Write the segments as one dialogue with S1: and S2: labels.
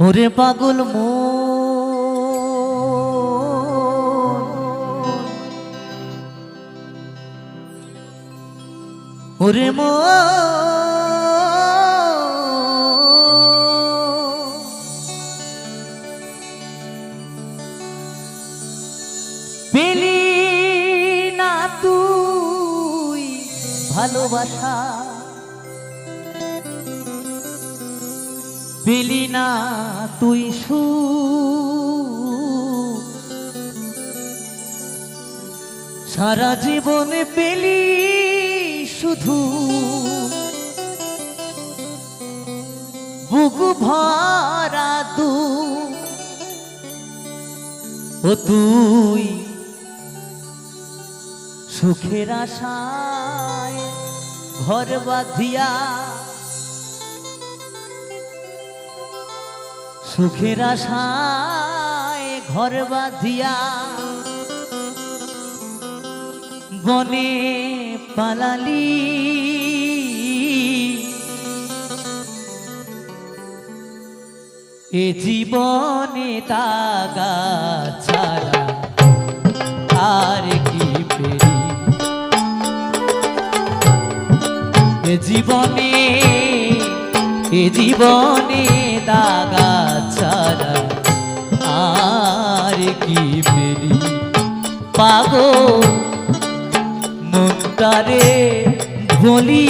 S1: ওরে পাগল মো। ওরে মো। পেলি না তুই ভালোবাসা। পেলি না তুই সু। সারা জীবনে পেলি শুধু। বুকু ভরা দু। ও তুই সুখের আশায় ঘর বাঁধিয়া সুখের আশায় ঘর বাঁধিয়া বনে পালালি। এ জীবনে তাগা ছাড়া আর কি পেরি? এ জীবনে এ জীবনে দাগা ছাড়া আর কি পেরি পাগো মনটারে বলি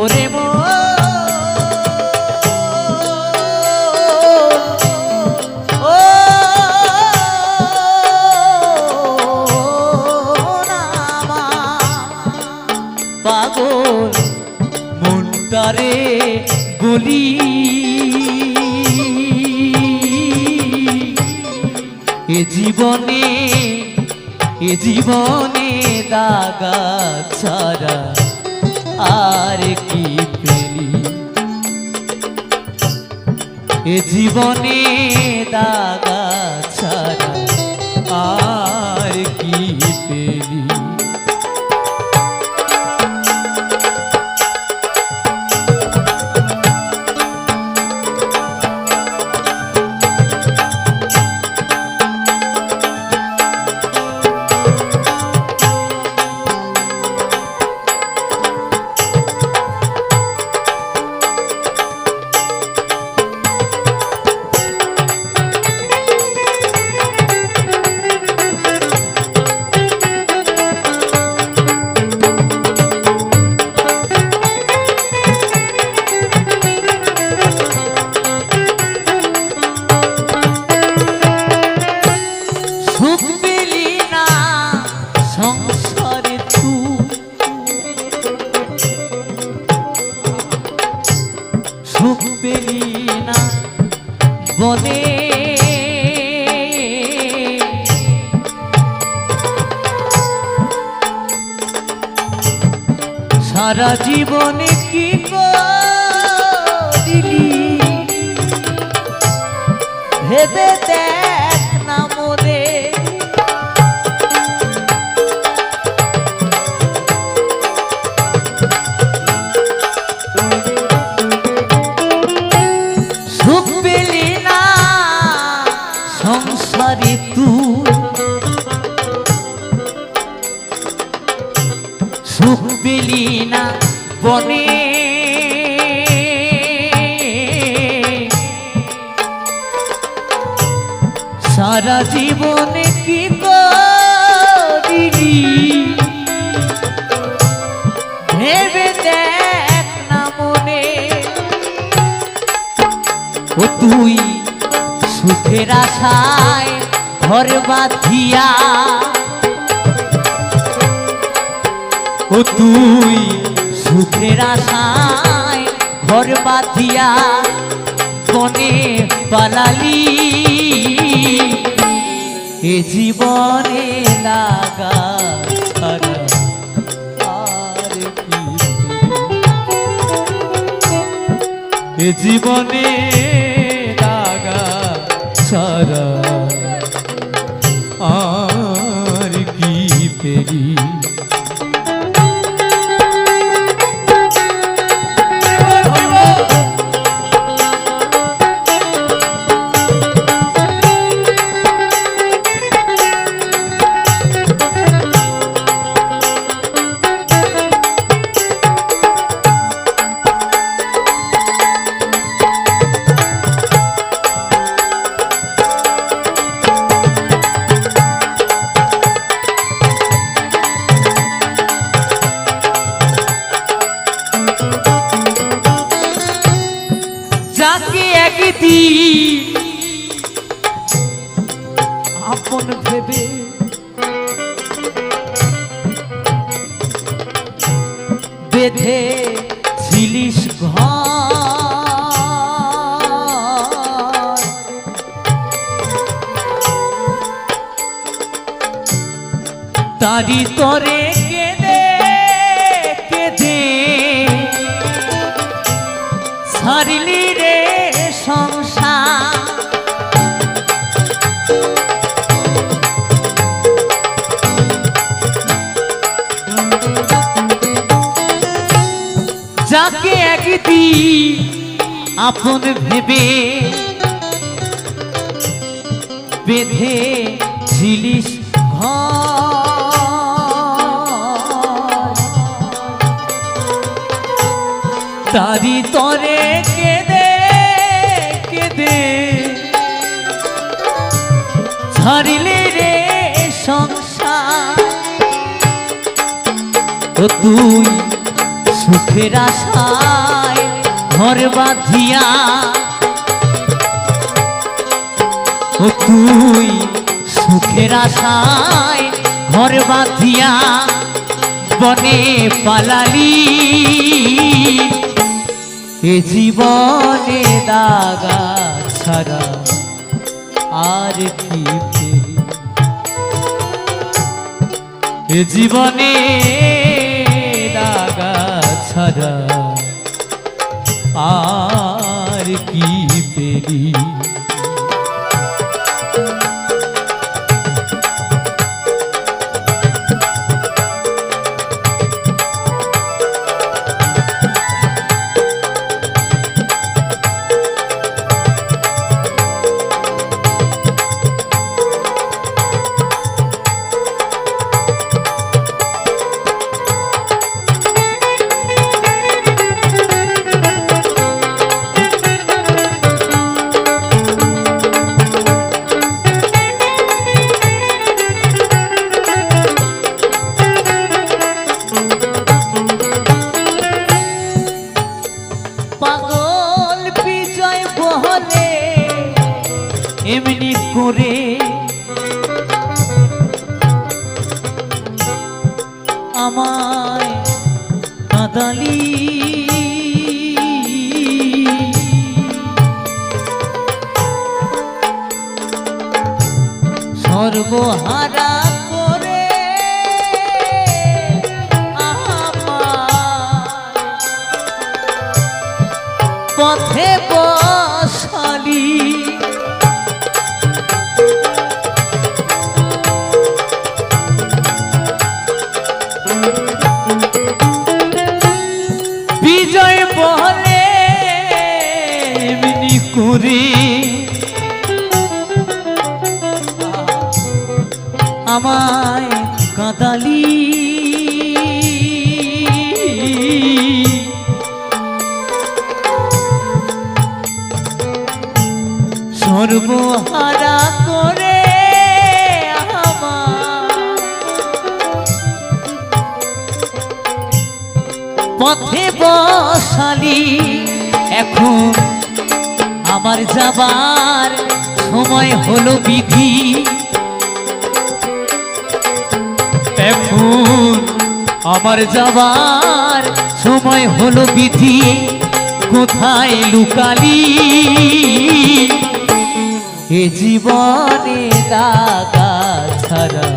S1: ওরে মো গলি এ জীবনে এ জীবনে দাগা ছাড়া আর কি পেলি? এ জীবনে দাগা ছাড়া আর কি পেলি? বনে সারা জীবনে কি দিলি ভেবে দেখ। সুখ পেলি না বনে। সারা জীবনে কি করিলি? ভেবে দেখ না মনে। ও তুই সুখের আশায় ঘর বাঁধিয়া ও তুই। সুখের আশায় ঘর বাঁধিয়া বনে পালালি। এ জীবনে লাগা এ জীবনে আপন ভেবে বেঁধে ছিলিস ঘর। তারি তরে আপন ভেবে বেঁধে ঝিলিস তারি তরে কেঁদে কেঁদে ছাড়িলে রে সংসার। তুই সুখের আশায় ঘর বাঁধিয়া ও তুই সুখের আশায় ঘর বাঁধিয়া বনে পালালি। এ জীবনে দাগা ছাড়া আর কি এ জীবনে দাগা ছাড়া আর কি পেলি? পাগল বিজয় বহলে এমনি করে আমায় কাঁদালি। সর্বহারা পথে বসালি। বিজয় বলে এমনি আমায় কাঁদালি। সর্বহারা করে পথে বসালি, এখন আমার যাবার সময় হলো বিধি। এখন আমার যাবার সময় হলো বিধি। কোথায় লুকালি? এ জীবনে দাগা ছাড়া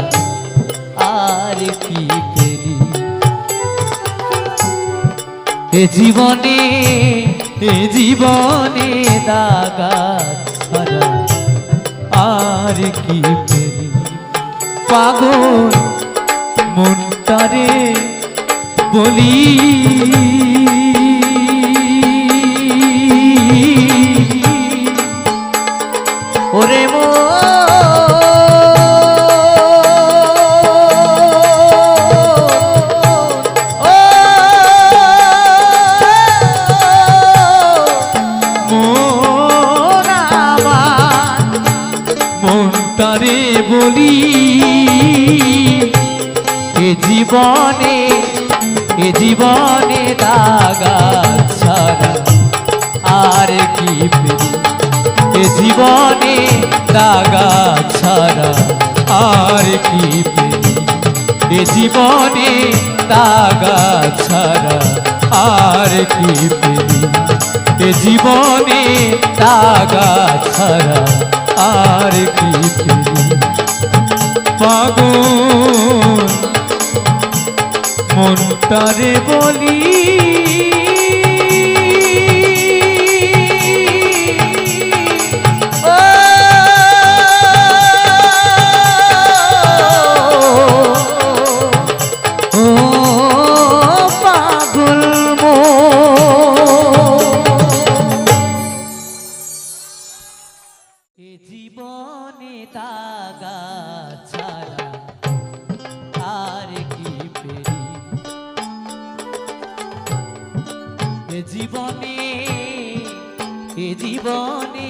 S1: আর কি পেলি? এ জীবনে এ জীবনে দাগা ছাড়া আর কি পেলি? পাগল মনটারে বলি জীবনে, এ জীবনে দাগা ছাড়া আর কি পেরি জীবনে দাগা ছাড়া আর কি পেলি এ জীবনে দাগা ছাড়া আর কি পেলি এ জীবনে দাগা ছাড়া আর কি পেলি পাগল বলি। ও পাগল এ জীবনে তাগা জীবনে